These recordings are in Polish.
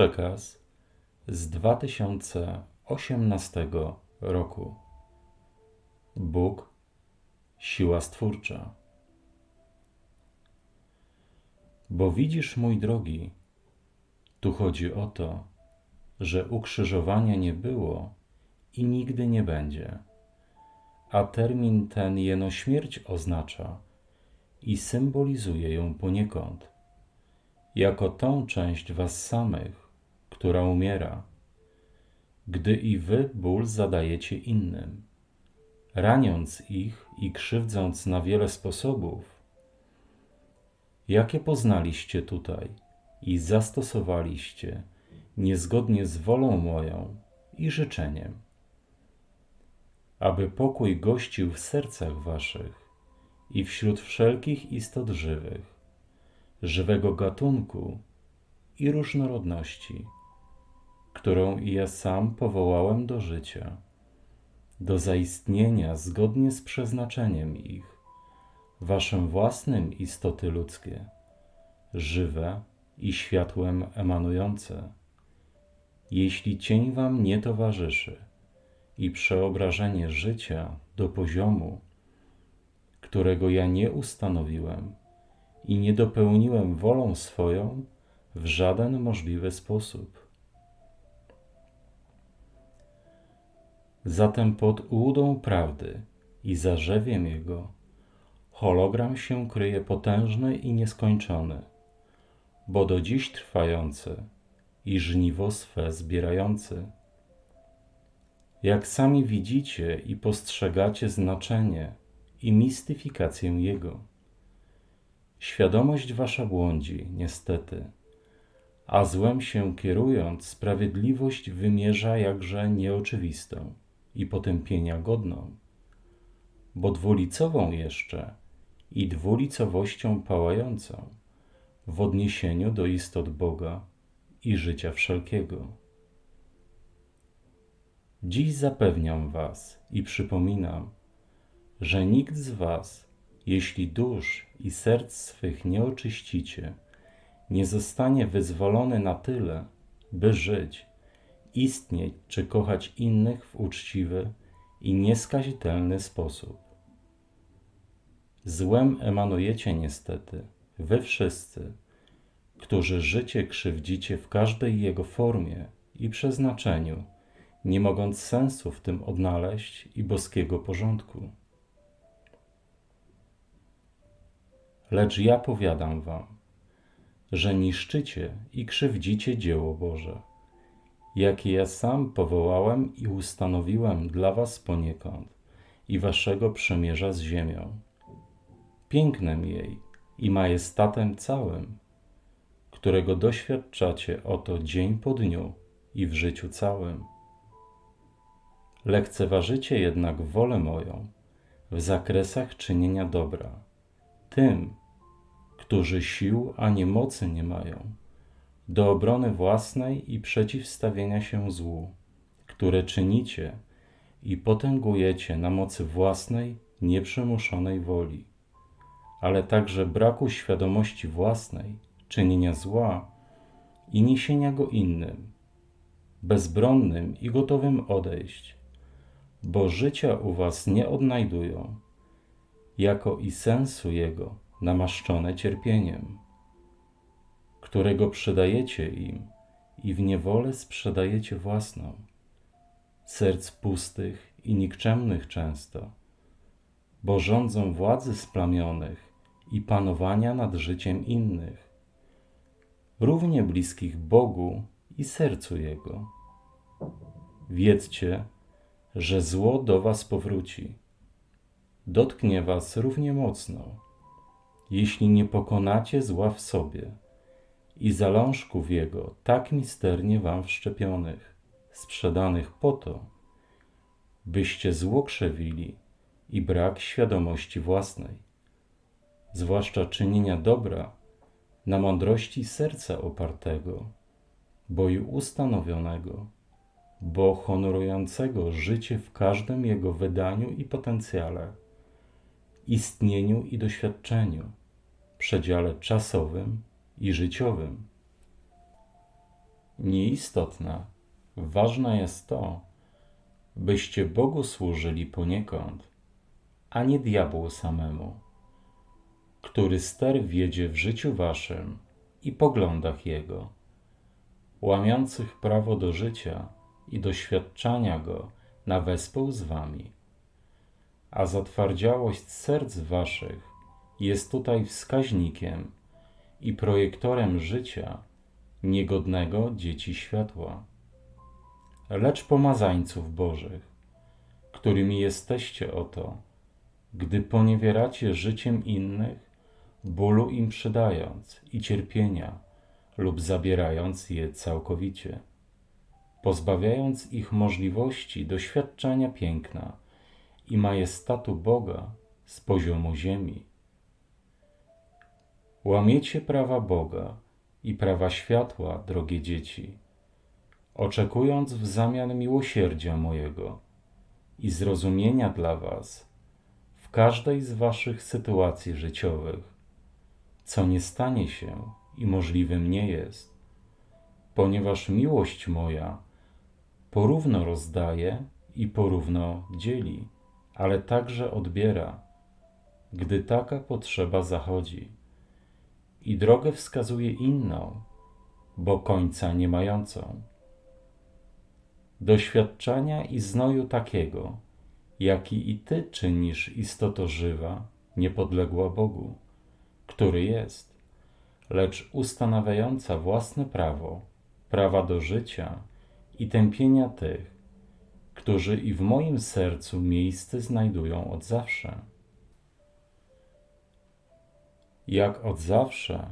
Przekaz z 2018 roku. Bóg, siła stwórcza. Bo widzisz, mój drogi, tu chodzi o to, że ukrzyżowania nie było i nigdy nie będzie. A termin ten jeno śmierć oznacza i symbolizuje ją poniekąd, jako tą część was samych, która umiera, gdy i wy ból zadajecie innym, raniąc ich i krzywdząc na wiele sposobów, jakie poznaliście tutaj i zastosowaliście niezgodnie z wolą moją i życzeniem, aby pokój gościł w sercach waszych i wśród wszelkich istot żywych, żywego gatunku i różnorodności, którą i ja sam powołałem do życia, do zaistnienia zgodnie z przeznaczeniem ich, waszym własnym istoty ludzkie, żywe i światłem emanujące. Jeśli cień wam nie towarzyszy i przeobrażenie życia do poziomu, którego ja nie ustanowiłem i nie dopełniłem wolą swoją w żaden możliwy sposób. Zatem pod ułudą prawdy i zarzewiem jego hologram się kryje potężny i nieskończony, bo do dziś trwający i żniwo swe zbierający. Jak sami widzicie i postrzegacie znaczenie i mistyfikację Jego. Świadomość wasza błądzi, niestety, a złem się kierując, sprawiedliwość wymierza jakże nieoczywistą i potępienia godną, bo dwulicową jeszcze i dwulicowością pałającą w odniesieniu do istot Boga i życia wszelkiego. Dziś zapewniam Was i przypominam, że nikt z Was, jeśli dusz i serc swych nie oczyścicie, nie zostanie wyzwolony na tyle, by żyć, istnieć czy kochać innych w uczciwy i nieskazitelny sposób. Złem emanujecie niestety, wy wszyscy, którzy życie krzywdzicie w każdej jego formie i przeznaczeniu, nie mogąc sensu w tym odnaleźć i boskiego porządku. Lecz ja powiadam wam, że niszczycie i krzywdzicie dzieło Boże, jakie ja sam powołałem i ustanowiłem dla was poniekąd i waszego przymierza z ziemią, pięknem jej i majestatem całym, którego doświadczacie oto dzień po dniu i w życiu całym. Lekceważycie jednak wolę moją w zakresach czynienia dobra, tym, którzy sił ani mocy nie mają, do obrony własnej i przeciwstawienia się złu, które czynicie i potęgujecie na mocy własnej, nieprzymuszonej woli, ale także braku świadomości własnej, czynienia zła i niesienia go innym, bezbronnym i gotowym odejść, bo życia u was nie odnajdują, jako i sensu jego namaszczone cierpieniem, którego przydajecie im i w niewolę sprzedajecie własną, serc pustych i nikczemnych często, bo rządzą władzy splamionych i panowania nad życiem innych, równie bliskich Bogu i sercu Jego. Wiedzcie, że zło do was powróci. Dotknie was równie mocno jeśli nie pokonacie zła w sobie i zalążków jego tak misternie wam wszczepionych, sprzedanych po to, byście zło krzewili i brak świadomości własnej, zwłaszcza czynienia dobra na mądrości serca opartego, bo i ustanowionego, bo honorującego życie w każdym jego wydaniu i potencjale, istnieniu i doświadczeniu, przedziale czasowym i życiowym. nieistotne. Ważne jest to, byście Bogu służyli poniekąd, a nie diabłu samemu, który ster wiedzie w życiu waszym i poglądach Jego, łamiących prawo do życia i doświadczania Go na wespół z wami. A zatwardziałość serc waszych jest tutaj wskaźnikiem i projektorem życia niegodnego dzieci światła. Lecz pomazańców Bożych, którymi jesteście oto, gdy poniewieracie życiem innych, bólu im przydając i cierpienia, lub zabierając je całkowicie, pozbawiając ich możliwości doświadczenia piękna i majestatu Boga z poziomu ziemi. Łamiecie prawa Boga i prawa światła, drogie dzieci, oczekując w zamian miłosierdzia mojego i zrozumienia dla Was w każdej z Waszych sytuacji życiowych, co nie stanie się i możliwym nie jest, ponieważ miłość moja porówno rozdaje i porówno dzieli, ale także odbiera, gdy taka potrzeba zachodzi. I drogę wskazuje inną, bo końca nie mającą. Doświadczenia i znoju takiego, jaki i Ty czynisz istoto żywa, niepodległa Bogu, który jest lecz ustanawiająca własne prawo, prawa do życia i tępienia tych, którzy i w moim sercu miejsce znajdują od zawsze. Jak od zawsze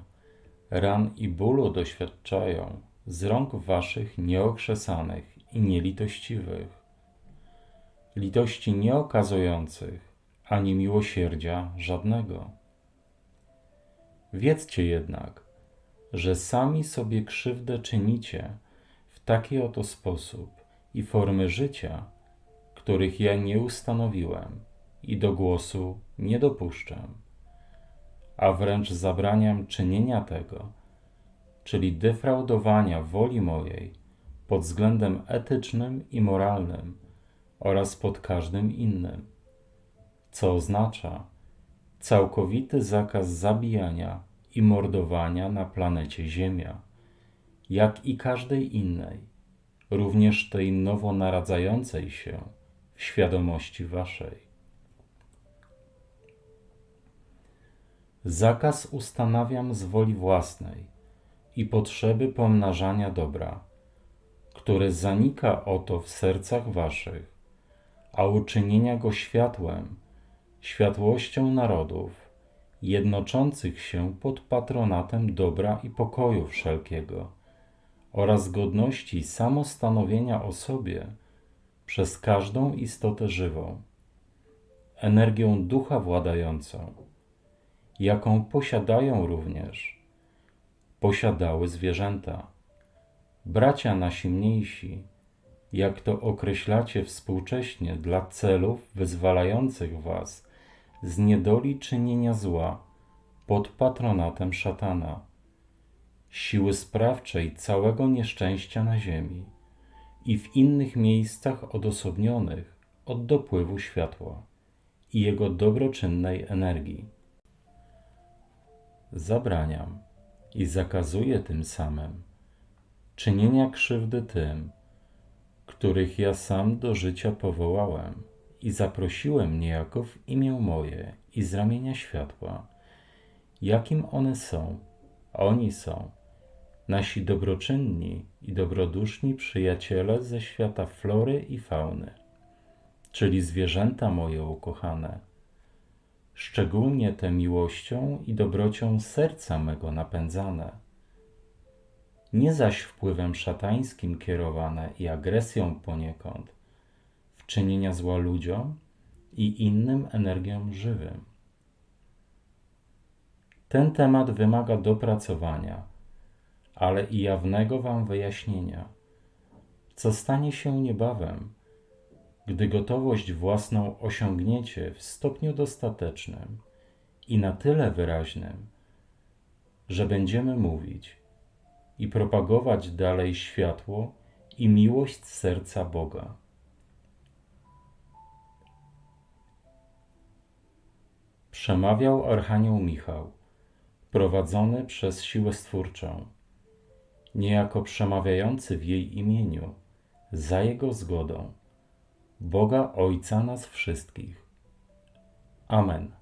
ran i bólu doświadczają z rąk waszych nieokrzesanych i nielitościwych, litości nieokazujących ani miłosierdzia żadnego. Wiedzcie jednak, że sami sobie krzywdę czynicie w taki oto sposób i formy życia, których ja nie ustanowiłem i do głosu nie dopuszczam, a wręcz zabraniam czynienia tego, czyli defraudowania woli mojej pod względem etycznym i moralnym oraz pod każdym innym, co oznacza, całkowity zakaz zabijania i mordowania na planecie Ziemia, jak i każdej innej, również tej nowo naradzającej się w świadomości Waszej. Zakaz ustanawiam z woli własnej i potrzeby pomnażania dobra, które zanika oto w sercach Waszych, a uczynienia go światłem, światłością narodów, jednoczących się pod patronatem dobra i pokoju wszelkiego oraz godności samostanowienia o sobie przez każdą istotę żywą, energią ducha władającą, jaką posiadają również, posiadały zwierzęta. Bracia nasi mniejsi, jak to określacie współcześnie dla celów wyzwalających was z niedoli czynienia zła pod patronatem szatana, siły sprawczej całego nieszczęścia na ziemi i w innych miejscach odosobnionych od dopływu światła i jego dobroczynnej energii. Zabraniam i zakazuję tym samym czynienia krzywdy tym, których ja sam do życia powołałem i zaprosiłem niejako w imię moje i z ramienia światła, jakim one są, oni są, nasi dobroczynni i dobroduszni przyjaciele ze świata flory i fauny, czyli zwierzęta moje ukochane, szczególnie te miłością i dobrocią serca mego napędzane, nie zaś wpływem szatańskim kierowane i agresją poniekąd, czynienia zła ludziom i innym energiom żywym. Ten temat wymaga dopracowania, ale i jawnego Wam wyjaśnienia, co stanie się niebawem, gdy gotowość własną osiągniecie w stopniu dostatecznym i na tyle wyraźnym, że będziemy mówić i propagować dalej światło i miłość serca Boga. Przemawiał Archanioł Michał, prowadzony przez siłę stwórczą, niejako przemawiający w jej imieniu, za jego zgodą, Boga Ojca nas wszystkich. Amen.